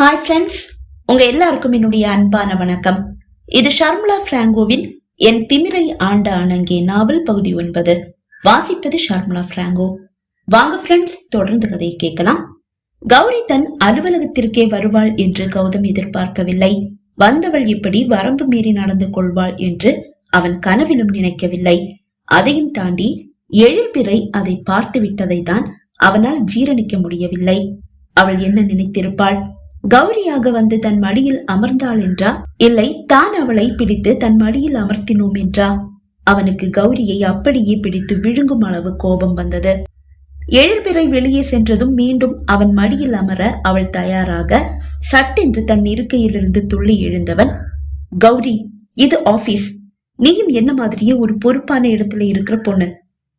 Hi friends உங்க எல்லாருக்கும் என்னுடைய அன்பான வணக்கம். இது ஷர்மிளா பிராங்கோவின் என் திமிரை ஆண்ட அணங்கே நாவல் பகுதி ஒன்பது. வாசிப்பது ஷர்மிளா பிராங்கோ. வாங்க ஃப்ரெண்ட்ஸ் தொடர்ந்து கதையை கேட்கலாம். கௌரி தன் அலுவலகத்திற்கே வருவாள் என்று கௌதம் எதிர்பார்க்கவில்லை. வந்தவள் இப்படி வரம்பு மீறி நடந்து கொள்வாள் என்று அவன் கனவிலும் நினைக்கவில்லை. அதையும் தாண்டி எழில்பிறை அதை பார்த்து விட்டதை தான் அவனால் ஜீரணிக்க முடியவில்லை. அவள் என்ன நினைத்திருப்பாள்? கௌரியாக வந்து தன் மடியில் அமர்ந்தாள் என்றா? இல்லை தான் அவளை பிடித்து தன் மடியில் அமர்த்தினோம் என்றா? அவனுக்கு கௌரியை அப்படியே பிடித்து விழுங்கும் அளவு கோபம் வந்தது. எழுபிறை வெளியே சென்றதும் மீண்டும் அவன் மடியில் அமர அவள் தயாராக சட்டென்று தன் இருக்கையிலிருந்து துள்ளி எழுந்தவன் கௌரி இது ஆபீஸ். நீயும் என்ன மாதிரியே ஒரு பொறுப்பான இடத்துல இருக்கிற பொண்ணு.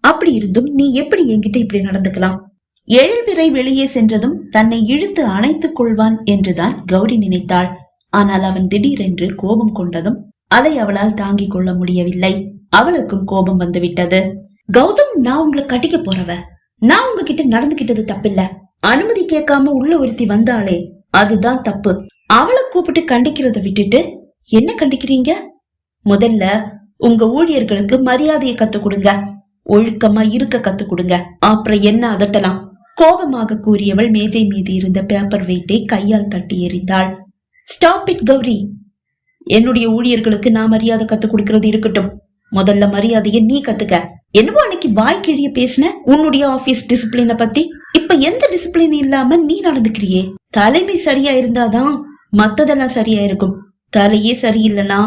அப்படி இருந்தும் நீ எப்படி என்கிட்ட இப்படி நடந்துக்கலாம்? எழில்பிறை வெளியே சென்றதும் தன்னை இழுத்து அணைத்துக் கொள்வான் என்றுதான் கௌரி நினைத்தாள். ஆனால் அவன் திடீரென்று கோபம் கொண்டதும் அதை அவளால் தாங்கிக் கொள்ள முடியவில்லை. அவளுக்கும் கோபம் வந்துவிட்டது. கௌதம் நான் உங்களை கட்டிக்க போறவ? நான் உங்ககிட்ட நடந்துகிட்டது தப்பில்ல. அனுமதி கேட்காம உள்ள ஒருத்தி வந்தாளே அதுதான் தப்பு. அவளை கூப்பிட்டு கண்டிக்கிறத விட்டுட்டு என்ன கண்டிக்கிறீங்க? முதல்ல உங்க ஊழியர்களுக்கு மரியாதையை கத்து கொடுங்க. ஒழுக்கமா இருக்க கத்து கொடுங்க. அப்புறம் என்ன அதட்டலாம்? கோபமாக கூறியவள் மேஜை மீது இருந்த பேப்பர் வெயிட்டை கையால் தட்டி எறிந்தாள். Stop it Gowri. என்னுடைய ஊழியர்களுக்கு நான் மரியாதை கத்து கொடுக்கறது இருக்கட்டும். முதல்ல மரியாதையை நீ கத்துக்க. என்னவோ அன்னைக்கு வாய் கிழிய பேசின உன்னுடைய ஆபீஸ் டிசிப்ளின பத்தி. இப்ப எந்த டிசிப்ளின் இல்லாம நீ நடந்துக்கிறியே? தலைமை சரியா இருந்தாதான் மத்ததெல்லாம் சரியா இருக்கும். தலையே சரியில்லைனா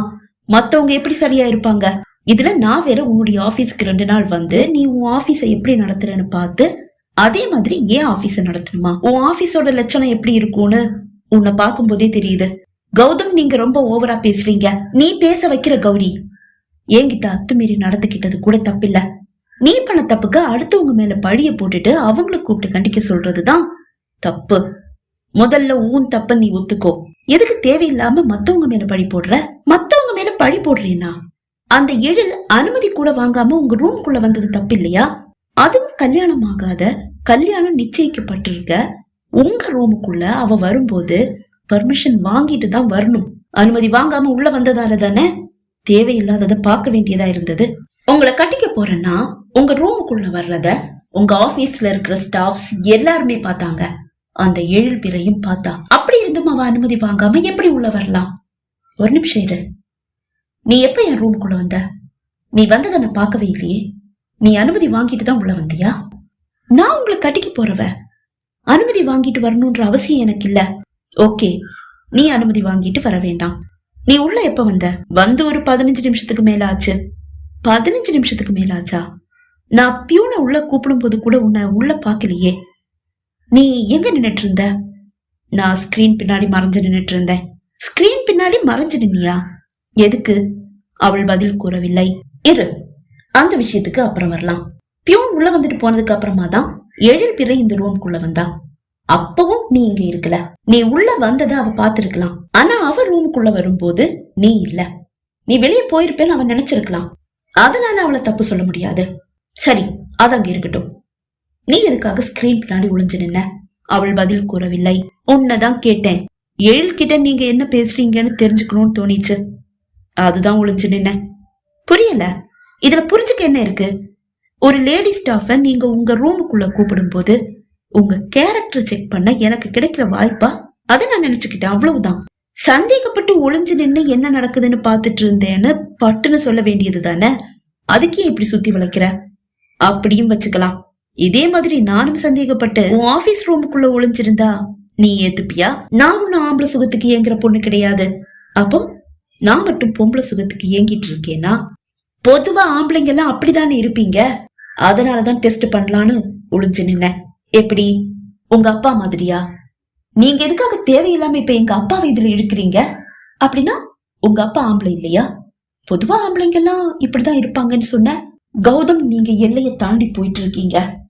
மத்தவங்க எப்படி சரியா இருப்பாங்க? இதுல நான் வேற உன்னுடைய ஆபீஸ்க்கு ரெண்டு நாள் வந்து நீ உன் ஆபீஸ எப்படி நடத்துறன்னு பார்த்து அதே மாதிரி ஏன் ஆபீஸ நடத்தணுமா? உன் ஆபீஸோட லட்சணம் எப்படி இருக்கும்னு உன்னை பார்க்கும்போதே தெரியுது. கௌதம் நீங்க ரொம்ப ஓவரா பேசுறீங்க. நீ பேச வைக்கிற கௌரி என்கிட்ட அத்துமீறி நடந்துகிட்டது கூட தப்பில்ல. நீ பண்ண தப்புக்கு அடுத்தவங்க மேல பழிய போட்டுட்டு அவங்கள கூப்பிட்டு கண்டிக்க சொல்றதுதான் தப்பு. முதல்ல ஊன் தப்ப நீ ஒத்துக்கோ. எதுக்கு தேவையில்லாம மத்தவங்க மேல பழி போடுற? மத்தவங்க மேல பழி போடுறேனா அந்த எழில் அனுமதி கூட வாங்காம உங்க ரூம்குள்ள வந்தது தப்பு இல்லையா அதுவும் கல்யாணம் ஆகாத கல்யாணம் நிச்சயிக்கப்பட்டிருக்க உங்க ரூமுக்குள்ள அவ வரும்போது பர்மிஷன் வாங்கிட்டு தான் வரணும். அனுமதி வாங்காம உள்ள வந்ததால தானே தேவையில்லாதத பார்க்க வேண்டியதா இருந்தது. உங்களை கட்டிக்க போறேன்னா உங்க ரூமுக்குள்ள வர்றத உங்க ஆபீஸ்ல இருக்கிற ஸ்டாஃப்ஸ் எல்லாருமே பார்த்தாங்க. அந்த ஏழு பிறையும் பார்த்தா அப்படி இருந்தும் அவ அனுமதி வாங்காம எப்படி உள்ள வரலாம்? ஒரு நிமிஷம் இரு. நீ எப்ப என் ரூமுக்குள்ள வந்த? நீ வந்ததை நான் பார்க்கவே இல்லையே. நீ அனுமதி வாங்கிட்டு தான் உள்ள வந்தியா? நான் உங்களை கட்டிக்க போறவ. அனுமதி வாங்கிட்டு வரணும்ன்ற அவசியம் எனக்கு இல்ல. ஓகே நீ அனுமதி வாங்கிட்டு வர வேண்டாம். நீ உள்ள எப்ப வந்த? வந்து ஒரு பதினஞ்சு நிமிஷத்துக்கு மேல ஆச்சு பதினஞ்சு நிமிஷத்துக்கு மேல ஆச்சா நான் பியூனை உள்ள கூப்பிடும் போது கூட உன்னை உள்ள பாக்கலையே நீ எங்க நின்னுட்டு இருந்த நான் ஸ்கிரீன் பின்னாடி மறைஞ்சு நின்னுட்டு இருந்தேன் ஸ்கிரீன் பின்னாடி மறைஞ்சு நின்னியா? எதுக்கு? அவள் பதில் கூறவில்லை. இரு. அந்த விஷயத்துக்கு அப்புறம் வரலாம். பியூன் உள்ள வந்துட்டு போனதுக்கு அப்புறமா தான் எழில் பிறை இந்த ரூம்குள்ள வந்தா. அப்பவும் நீ இங்க இருக்கல. நீ உள்ள வந்ததை அவ பாத்திருக்கலாம் ஆனா அவ ரூமுக்குள்ள வரும்போது நீ இல்ல. நீ வெளியே போயிருப்பேன்னு அவன் நினைச்சிருக்கலாம். அதனால அவளை தப்பு சொல்ல முடியாது. சரி அது அங்க இருக்கட்டும். நீ எதுக்காக ஸ்கிரீன் பின்னாடி ஒளிஞ்சு நின்ன? அவள் பதில் கூறவில்லை. உன்னதான் கேட்டேன். எழில் கிட்ட நீங்க என்ன பேசுறீங்கன்னு தெரிஞ்சுக்கணும்னு தோணிச்சு. அதுதான் ஒளிஞ்சு நின்ன. புரியல? இதுல புரிஞ்சுக்க என்ன இருக்கு? ஒரு லேடி ஸ்டாஃப நீங்க உங்க ரூமுக்குள்ள கூப்பிடும் போது உங்க கேரக்டர் செக் பண்ண எனக்கு கிடைக்கிற வாய்ப்பா? அதை நான் நினைச்சுக்கிட்டேன். அவ்வளவுதான். சந்தேகப்பட்டு ஒளிஞ்சு நின்னு என்ன நடக்குதுன்னு பாத்துட்டு இருந்தேன்னு பட்டுன்னு சொல்ல வேண்டியது தானே? அதுக்கே இப்படி சுத்தி வளைக்கிற? அப்படியும் வச்சுக்கலாம். இதே மாதிரி நானும் சந்தேகப்பட்டு உன் ஆபீஸ் ரூமுக்குள்ள ஒளிஞ்சிருந்தா நீ ஏத்துப்பியா? நான் உன்ன ஆம்பளை சுகத்துக்கு ஏங்குற பொண்ணு கிடையாது. அப்போ நான் மட்டும் பொம்பளை சுகத்துக்கு ஏங்கிட்டு இருக்கேனா? பொதுவா ஆம்பளைங்க எல்லாம் அப்படிதானே இருப்பீங்க? அதனாலதான் டெஸ்ட் பண்ணலான்னு ஒளிஞ்சு நின்னேன் எப்படி? உங்க அப்பா மாதிரியா? நீங்க எதுக்காக தேவையில்லாம இப்ப எங்க அப்பாவை இதுல இழுக்கிறீங்க? அப்படின்னா உங்க அப்பா ஆம்பளை இல்லையா? பொதுவா ஆம்பளைங்க எல்லாம் இப்படிதான் இருப்பாங்கன்னு சொன்ன. கௌதம் நீங்க எல்லைய தாண்டி போயிட்டு இருக்கீங்க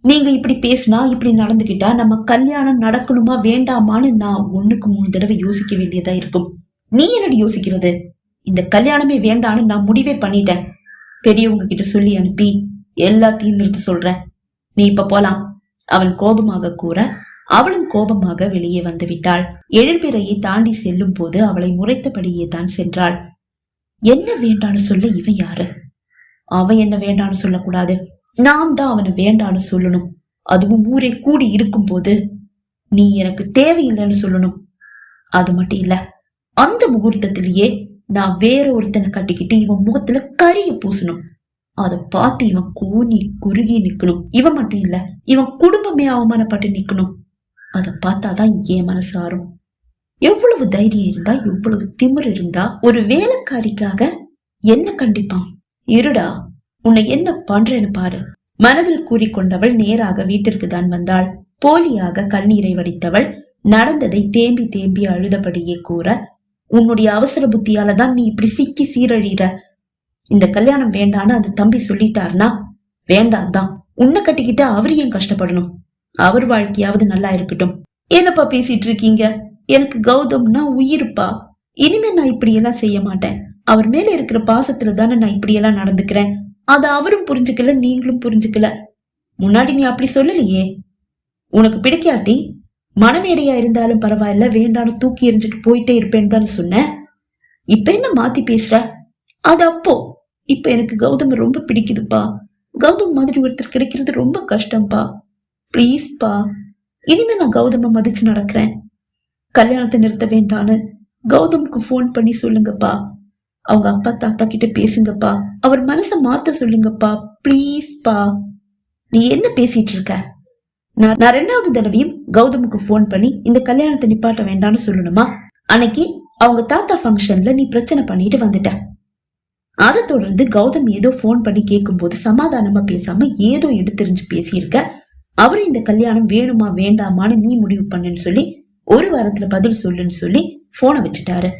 நீங்க இப்படி பேசினா இப்படி நடந்துகிட்டா நம்ம கல்யாணம் நடக்கணுமா வேண்டாமான்னு நான் ஒண்ணுக்கு மூணு தடவை யோசிக்க வேண்டியதா இருக்கும். நீ என்னடி யோசிக்கிறது? இந்த கல்யாணமே வேண்டான்னு நான் முடிவே பண்ணிட்டேன். பெரியவங்க கிட்ட சொல்லி அனுப்பி எல்லாத்தையும் நிறுத்த சொல்றேன். நீ இப்ப போலாம். அவன் கோபமாக கூற அவளும் கோபமாக வெளியே வந்து விட்டாள். எழில்பிறையை தாண்டி செல்லும் போது அவளை முறைத்தபடியே தான் சென்றாள். என்ன வேண்டான்னு சொல்ல இவன் யாரு? அவன் என்ன வேண்டான்னு சொல்லக்கூடாது. நாம் தான் அவனை வேண்டான்னு சொல்லணும். அதுவும் ஊரே கூடி இருக்கும் போது. நீ எனக்கு தேவையில்லைன்னு சொல்லணும். அது மட்டும் இல்ல அந்த முகூர்த்தத்திலேயே நான் வேற ஒருத்தனை கட்டிக்கிட்டு இவன் முகத்துல கரிய பூசணும். அத பார்த்து இவன் கூனி குறுகி நிக்கணும். இவன் மட்டும் இல்ல இவன் குடும்பமே அவமானப்பட்டு நிக்கணும். அத பார்த்தாதான் என் மனசு ஆறும். எவ்வளவு தைரியம் இருந்தா எவ்வளவு திமிர் இருந்தா ஒரு வேலைக்காரிக்காக என்ன கண்டிப்பான்? இருடா உன்னை என்ன பண்றேன்னு பாரு. மனதில் கூறிக்கொண்டவள் நேராக வீட்டிற்கு தான் வந்தாள். போலியாக கண்ணீரை வடித்தவள் நடந்ததை தேம்பி தேம்பி அழுதபடியே கூற உன்னுடைய அவசர புத்தியால தான் நீ இப்படி சிக்கி சீரழிகிற இந்த கல்யாணம் வேண்டான்னு அந்த தம்பி சொல்லிட்டார்னா வேண்டாம் தான் உன்னை கட்டிக்கிட்டு அவர் ஏன் கஷ்டப்படணும்? அவர் வாழ்க்கையாவது நல்லா இருக்கட்டும். என்னப்பா பேசிட்டு இருக்கீங்க? எனக்கு கௌதம்னா உயிருப்பா. இனிமே நான் இப்படியெல்லாம் செய்ய மாட்டேன். அவர் மேல இருக்கிற பாசத்துல தானே நான் இப்படியெல்லாம் நடந்துக்கிறேன். அதை அவரும் புரிஞ்சுக்கல நீங்களும் புரிஞ்சுக்கல. முன்னாடி நீ அப்படி சொல்லலையே. உனக்கு பிடிக்காட்டி? மனமேடையா இருந்தாலும் பரவாயில்ல வேண்டான்னு தூக்கி எறிஞ்சிட்டு போயிட்டே இருப்பேன்னு தானே சொன்னேன் இப்ப என்ன மாத்தி பேசுற? அது அப்போ. இப்ப எனக்கு கௌதம் ரொம்ப பிடிக்குதுப்பா. கௌதம் மாதிரி ஒருத்தர் கிடைக்கிறது ரொம்ப கஷ்டம்ப்பா ப்ளீஸ்ப்பா இனிமே நான் கௌதம மதிச்சு நடக்கிறேன். கல்யாணத்தை நிறுத்த வேண்டான்னு கௌதமுக்கு ஃபோன் பண்ணி சொல்லுங்கப்பா. அவங்க அப்பா தாத்தா கிட்ட பேசுங்கப்பா. அவர் மனசை மாத்த சொல்லுங்கப்பா. ப்ளீஸ்ப்பா நீ என்ன பேசிட்டு இருக்க? நான் நான் ரெண்டாவது தடவையும் கௌதமுக்கு போன் பண்ணி இந்த கல்யாணத்தை நிப்பாட்ட வேண்டாம்னு சொல்லணுமா? அன்னைக்கு அவங்க தாத்தா ஃபங்க்ஷன்ல நீ பிரச்சனை பண்ணிட்டு வந்துட்ட. அதை தொடர்ந்து கௌதம் ஏதோ ஃபோன் பண்ணி கேட்கும்போது சமாதானமா பேசாம ஏதோ எடுத்தெறிஞ்சு பேசியிருக்க. அவர் இந்த கல்யாணம் வேணுமா வேண்டாமான்னு நீ முடிவு பண்ணுன்னு சொல்லி ஒரு வாரத்துல பதில் சொல்லுன்னு சொல்லி போனை வச்சுட்டாரு.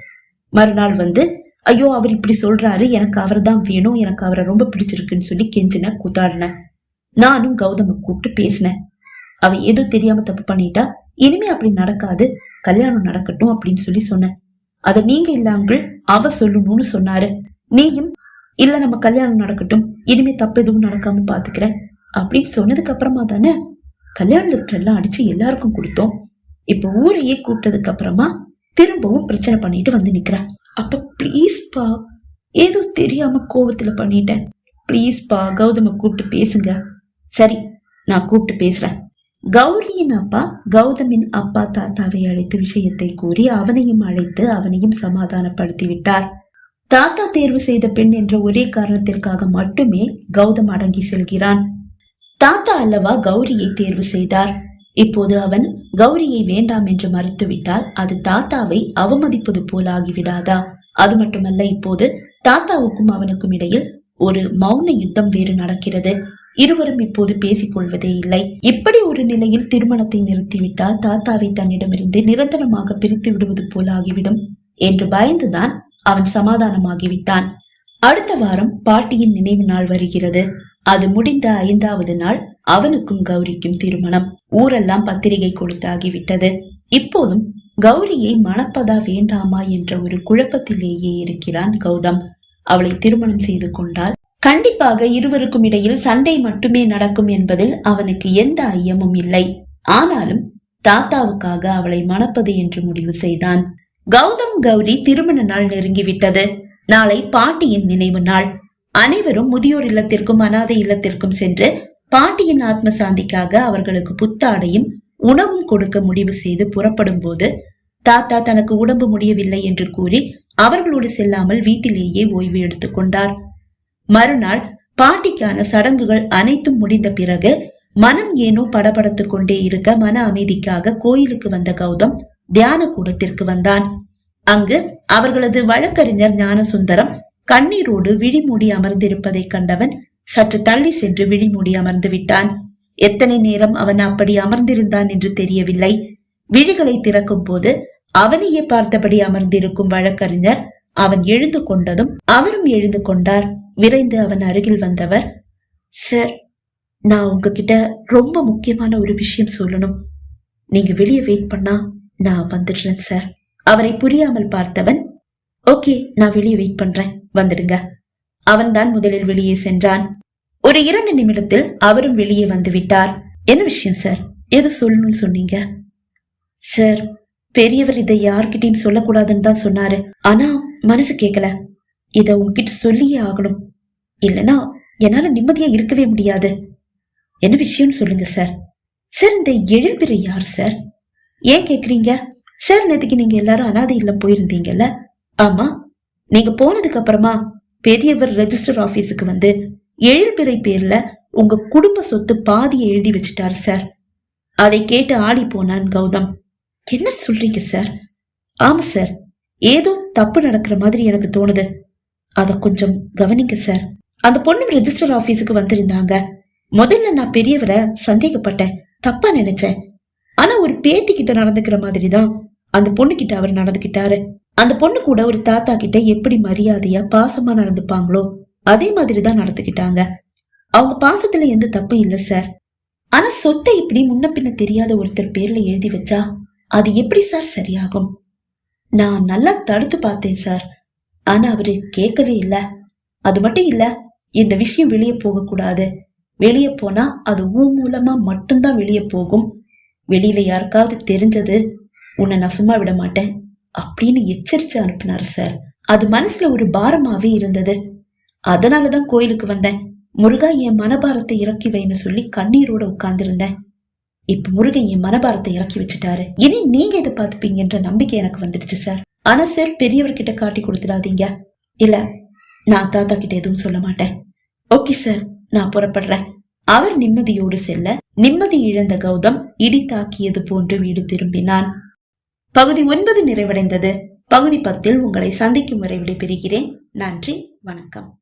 மறுநாள் வந்து ஐயோ அவர் இப்படி சொல்றாரு. எனக்கு அவர் தான் வேணும். எனக்கு அவரை ரொம்ப பிடிச்சிருக்குன்னு சொல்லி கெஞ்சின கூத்தாடின நானும் கௌதம கூப்பிட்டு பேசினேன். அவ ஏதோ தெரியாம தப்பு பண்ணிட்டா இனிமே அப்படி நடக்காது கல்யாணம் நடக்கட்டும் அப்படின்னு சொல்லி சொன்னேன் அத நீங்க இல்லாங்கள் அவ சொல்லணும்னு சொன்னாரு. நீயும் இல்ல நம்ம கல்யாணம் நடக்கட்டும் இனிமே தப்பு எதுவும் நடக்காம பாத்துக்கிறேன் அப்படின்னு சொன்னதுக்கு அப்புறமா தானே கல்யாண லெட்டர் எல்லாம் அடிச்சு எல்லாருக்கும் கொடுத்தோம். இப்ப ஊரையே கூப்பிட்டதுக்கு அப்புறமா திரும்பவும் பிரச்சனை பண்ணிட்டு வந்து நிக்கிற. அப்ப ப்ளீஸ்பா ஏதோ தெரியாம கோபத்துல பண்ணிட்டேன். ப்ளீஸ்பா கௌதம கூப்பிட்டு பேசுங்க. சரி நான் கூப்பிட்டு பேசுறேன். கௌரியின் அப்பா கௌதமின் அப்பா தாத்தாவை அழைத்து விஷயத்தை கூறி அவனையும் அழைத்து அவனையும் சமாதானப்படுத்தி விட்டார் தாத்தா தேர்வு செய்த பெண் என்ற ஒரே காரணத்திற்காக மட்டுமே கௌதம் அடங்கி செல்கிறான். தாத்தா அல்லவா கௌரியை தேர்வு செய்தார். இப்போது அவன் கௌரியை வேண்டாம் என்று மறுத்துவிட்டால் அது தாத்தாவை அவமதிப்பது போல் ஆகிவிடாதா? அது மட்டுமல்ல இப்போது தாத்தாவுக்கும் அவனுக்கும் இடையில் ஒரு மௌன யுத்தம் வேறு நடக்கிறது. இருவரும் இப்போது பேசிக் கொள்வதே இல்லை. இப்படி ஒரு நிலையில் திருமணத்தை நிறுத்திவிட்டால் தாத்தாவை தன்னிடமிருந்து நிரந்தரமாக பிரித்து விடுவது போல ஆகிவிடும் என்று பயந்துதான் அவன் சமாதானமாகிவிட்டான். அடுத்த வாரம் பாட்டியின் நினைவு நாள் வருகிறது. அது முடிந்த ஐந்தாவது நாள் அவனுக்கும் கௌரிக்கும் திருமணம். ஊரெல்லாம் பத்திரிகை கொடுத்தாகிவிட்டது இப்போதும் கௌரியை மணப்பதா வேண்டாமா என்ற ஒரு குழப்பத்திலேயே இருக்கிறான் கௌதம். அவளை திருமணம் செய்து கொண்டால் கண்டிப்பாக இருவருக்கும் இடையில் சண்டை மட்டுமே நடக்கும் என்பதில் அவனுக்கு எந்த ஐயமும் இல்லை. ஆனாலும் தாத்தாவுக்காக அவளை மணப்பது என்று முடிவு செய்தான். கௌதம் கௌரி திருமண நாள் நெருங்கிவிட்டது. நாளை பாட்டியின் நினைவு நாள். அனைவரும் முதியோர் இல்லத்திற்கும் அனாதை இல்லத்திற்கும் சென்று பாட்டியின் ஆத்ம சாந்திக்காக அவர்களுக்கு புத்தாடையும் உணவும் கொடுக்க முடிவு செய்து புறப்படும் போது தாத்தா தனக்கு உடம்பு முடியவில்லை என்று கூறி அவர்களோடு செல்லாமல் வீட்டிலேயே ஓய்வு எடுத்துக் கொண்டார். மறுநாள் பாட்டிக்கான சடங்குகள் அனைத்தும் முடிந்த பிறகு மனம் ஏனோ படபடத்துக் கொண்டே இருக்க மன அமைதிக்காக கோயிலுக்கு வந்த கௌதம் தியான கூடத்திற்கு வந்தான். அங்கு அவர்களது வழக்கறிஞர் ஞானசுந்தரம் கண்ணீரோடு விழிமூடி அமர்ந்திருப்பதை கண்டவன் சற்று தள்ளி சென்று விழிமூடி அமர்ந்து விட்டான். எத்தனை நேரம் அவன் அப்படி அமர்ந்திருந்தான் என்று தெரியவில்லை. விழிகளை திறக்கும் போது அவனையே பார்த்தபடி அமர்ந்திருக்கும் வழக்கறிஞர் அவன் எழுந்து கொண்டதும் அவரும் எழுந்து கொண்டார். விரைந்து அவன் அருகில் வந்தவர் சார் நான் உங்ககிட்ட ரொம்ப முக்கியமான ஒரு விஷயம் சொல்லணும். நீங்க வெளியே வெயிட் பண்ணா நான் வந்துடுறேன் சார். அவரை புரியாமல் பார்த்தவன் ஓகே நான் வெளியே வெயிட் பண்றேன் வந்துடுங்க. அவன்தான் முதலில் வெளியே சென்றான். ஒரு இரண்டு நிமிடத்தில் அவரும் வெளியே வந்து விட்டார். என்ன விஷயம் சார்? எது சொல்லணும்னு சொன்னீங்க. சார் பெரியவர் இதை யார்கிட்டயும் சொல்லக்கூடாதுன்னு தான் சொன்னாரு. ஆனா மனசு கேட்கல இத உங்ககிட்ட சொல்லியே ஆகணும். இல்லனா என்னால நிம்மதியா இருக்கவே முடியாது. என்ன விஷயம்னு சொல்லுங்க சார் சார் இந்த எழில்பிறை யார் சார் ஏன் கேக்குறீங்க? சார் நேற்றுக்கு நீங்க எல்லாரும் அனாதை இல்லம் போயிருந்தீங்கல்ல? ஆமா. நீங்க போனதுக்கு அப்புறமா பெரியவர் ரெஜிஸ்டர் ஆபீஸுக்கு வந்து எழில்பிறை பேர்ல உங்க குடும்ப சொத்து பாதியை எழுதி வச்சுட்டாரு சார் அதை கேட்டு ஆடி போனான் கௌதம். என்ன சொல்றீங்க சார் ஆமா சார் ஏதோ தப்பு நடக்கிற மாதிரி எனக்கு தோணுது. அத கொஞ்சம் கவனிங்க சார் அந்த பொண்ணு ரெஜிஸ்டர் ஆபீஸுக்கு வந்திருந்தாங்க. முதல்ல நான் பெரியவரை சந்தேகப்பட்டேன். தப்பா நினைச்சேன். ஆனா ஒரு பேத்தி கிட்ட நடந்துக்கிற மாதிரி தான் அந்த பொண்ணு கிட்ட அவர் நடந்துக்கிட்டாரு. அந்த பொண்ணு கூட ஒரு தாத்தா கிட்ட எப்படி மரியாதையா பாசமா நடந்துப்பாங்களோ அதே மாதிரி தான் நடந்துக்கிட்டாங்க. அவங்க பாசத்துல எந்த தப்பும் இல்ல சார் ஆனா சொத்தை இப்படி முன்ன பின்ன தெரியாத ஒருத்தர் பேர்ல எழுதி வச்சா அது எப்படி சார் சரியாகும்? நான் நல்லா தடுத்து பார்த்தேன் சார். ஆனா அவரு கேட்கவே இல்ல. அது மட்டும் இல்ல இந்த விஷயம் வெளியே போக கூடாது. வெளியே போனா அது ஊ மூலமா மட்டும்தான் வெளியே போகும். வெளியில யாருக்காவது தெரிஞ்சது உன்னை நான் சும்மா விட மாட்டேன் அப்படின்னு எச்சரிச்சு அனுப்பினாரு சார். அது மனசுல ஒரு பாரமாவே இருந்தது. அதனாலதான் கோயிலுக்கு வந்தேன். முருகா என் மனபாரத்தை இறக்கி வைன்னு சொல்லி கண்ணீரோட உட்கார்ந்திருந்தேன். இப்ப முருகன் என் மனபாரத்தை இறக்கி வச்சுட்டாரு. இனி நீங்க இதை பாத்துப்பீங்கன்ற நம்பிக்கை எனக்கு வந்துடுச்சு சார் ஆனா சார் பெரியவர்கிட்ட காட்டி கொடுத்துடாதீங்க. இல்ல நான் தாத்தா கிட்ட எதுவும் சொல்ல மாட்டேன். ஓகே சார் நான் புறப்படுறேன். அவர் நிம்மதியோடு செல்ல நிம்மதி இழந்த கௌதம் இடி தாக்கியது போன்று வீடு திரும்பினான். பகுதி ஒன்பது நிறைவடைந்தது. பகுதி பத்தில் உங்களை சந்திக்கும் வரை விடைபெறுகிறேன். நன்றி வணக்கம்.